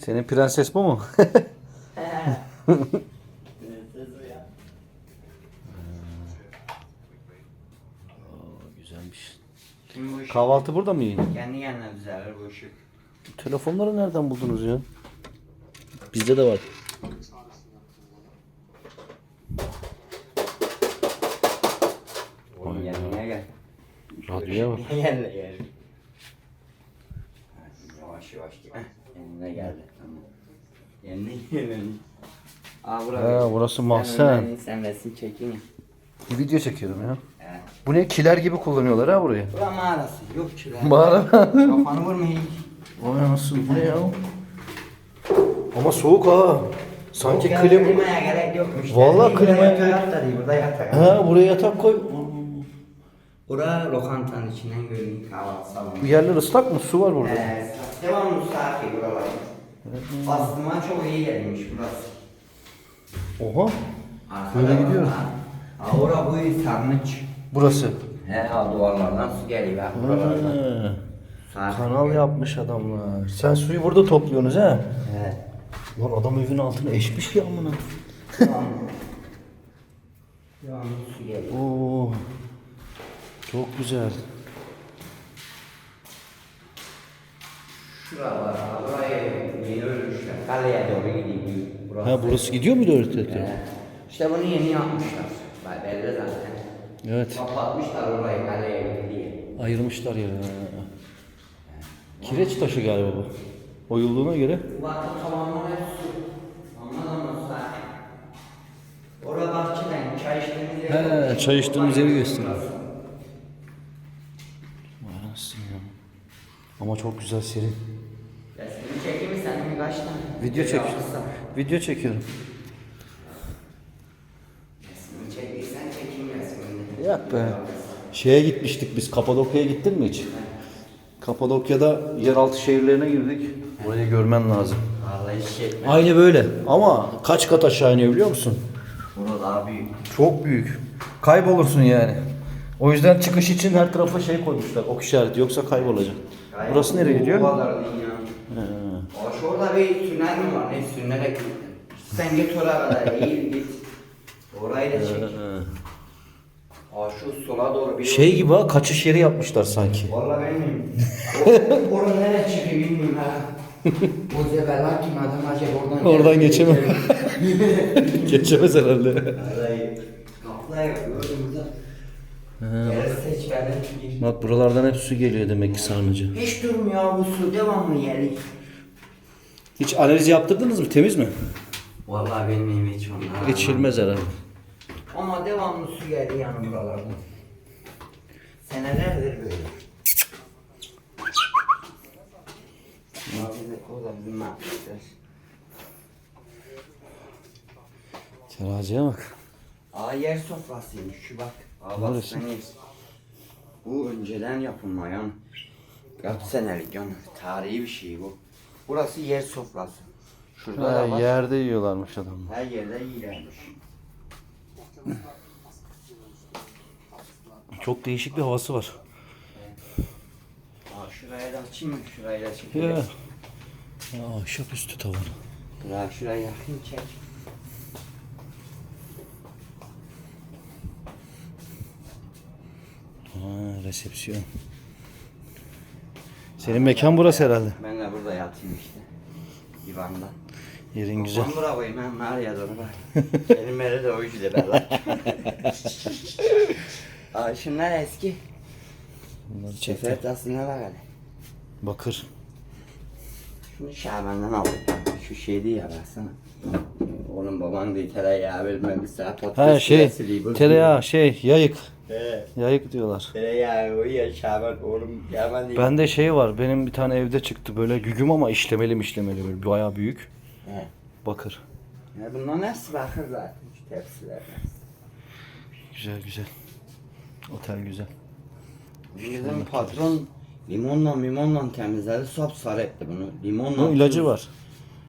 Senin prenses bu mu? Güzelmiş. Şimdi bu Kahvaltı burada mı yiyin? kendi kendine düzelir bu ışık. Telefonları nereden buldunuz ya? Bizde de var. Oğlum yanına gel. Radyoya bak. Gel gel. Yavaş yavaş Yanına geldi. Tamam. Yanına gelin. Aa burası. Ha, burası mahzen. Sen resim çekin. Video çekiyorum ya. He. Bu ne? Kiler gibi kullanıyorlar ha burayı. Bura mağarası. Yok ki lan. Mağara. Kafanı vurmayın. Vay nasıl bu ne ya? Ama soğuk ha. Sanki klima. Klimaya gerek yokmuş. Vallahi Burada klimaya yatak da değil. Burada yatak. Ha buraya yatak koy. Bura lokantanın içinden görünüyor kahvaltı salonu. Yerler ıslak mı? Su var burada. Ee, devamlı sakin buralar. Aslıma çok iyi gelmiş burası. Oha. Arkada Böyle gidiyor. ora bu sarnıç. Burası. He ha duvarlardan su geliyor bak buralardan. Ha, Sakin Kanal yapmış adamlar. Sen suyu burada topluyorsunuz ha? He. Lan adam evin altına eşmiş ya amına. Devamlı. Devamlı su geliyor. Oo. Çok güzel. Şuralar, burayı yeni örmüşler. Kaleye doğru gidiyor. Burası. Ha burası gidiyor muydu öğretmen? He. İşte bunu yeni yapmışlar. Belli zaten. Evet. Kapatmışlar orayı kaleye diye. Ayırmışlar yeri. Ha. Kireç taşı galiba bu. Oyulduğuna göre. Bakın tamamı hep su. Anladın mı zaten? Orada bahçeden çay içtiğimiz yer. He, çay içtiğimiz yeri gösteriyor. Anasını ya. Ama çok güzel serin. Resmini çekeyim mi senin kaç tane? Video çek. Video çekiyorum. Resmini çektiysen çekeyim resmini. Yok be. Şeye gitmiştik biz. Kapadokya'ya gittin mi hiç? Kapadokya'da yeraltı şehirlerine girdik. Burayı görmen lazım. Vallahi hiç yetmedi. Aynı böyle. Ama kaç kat aşağı iniyor biliyor musun? Burada daha büyük. Çok büyük. Kaybolursun yani. O yüzden çıkış için her tarafa şey koymuşlar. Ok işareti yoksa kaybolacaksın. Burası nereye gidiyor? Değil ya. Aa, Şurada bir tünel mi var? Ne tünele gittin? Sen git oraya kadar eğil git. Orayı da çek. Aa şu sola doğru bir Şey gibi ha kaçış yeri yapmışlar sanki. Vallahi bilmiyorum. O- Orada nereye çıkıyor bilmiyorum ha. O zebeller kim adam acaba oradan Oradan geçemem. Geçemez herhalde. Vallahi burada. Benden gir. Bak buralardan hep su geliyor demek ki sarnıcı. Hiç durmuyor bu su devamlı yeri. Hiç analiz yaptırdınız mı? Temiz mi? Vallahi bilmiyorum hiç onlar. Geçilmez herhalde. Ama devamlı su geldi yani buralardan. Senelerdir böyle. Abi de o da bizim mahvetler. Teraziye bak. Aa yer sofrasıymış şu bak. Yer. Bu önceden yapılma yani. Kaç senelik yani. Tarihi bir şey bu. Burası yer sofrası. Şurada da bak. yerde yiyorlarmış adamlar. Her yerde yiyormuş. Çok değişik bir havası var. Aa şuraya da açayım mı? Şurayı da Ya. çekeyim. Ya ahşap üstü tavanı. Ya şurayı yakayım çek. Ha, resepsiyon. Senin mekan burası herhalde. Ben de burada yatayım işte. Divanda. Yerin güzel. Ben koyayım ben nereye doğru bak. Benim yeri de o yüzden ben Aa şunlar eski. Bunları çek. Sefer tasına bak hele. Bakır. Şunu Şaban'dan aldım. Şu şeydi ya baksana. Oğlum baban diye tereyağı bilmemiş sana patates Ha şey püresi bu. tereyağı şey yayık. He. Yayık diyorlar. Tereyağı o ya Şaban oğlum Şaban değil. Bende şey var benim bir tane evde çıktı böyle gügüm ama işlemeli işlemeli böyle bayağı büyük. He. Bakır. Ya bunların hepsi bakır zaten şu tepsiler. Güzel güzel. Otel güzel. Bizim patron limonla limonla temizledi sapsarı etti bunu. Limonla Bunun ilacı var.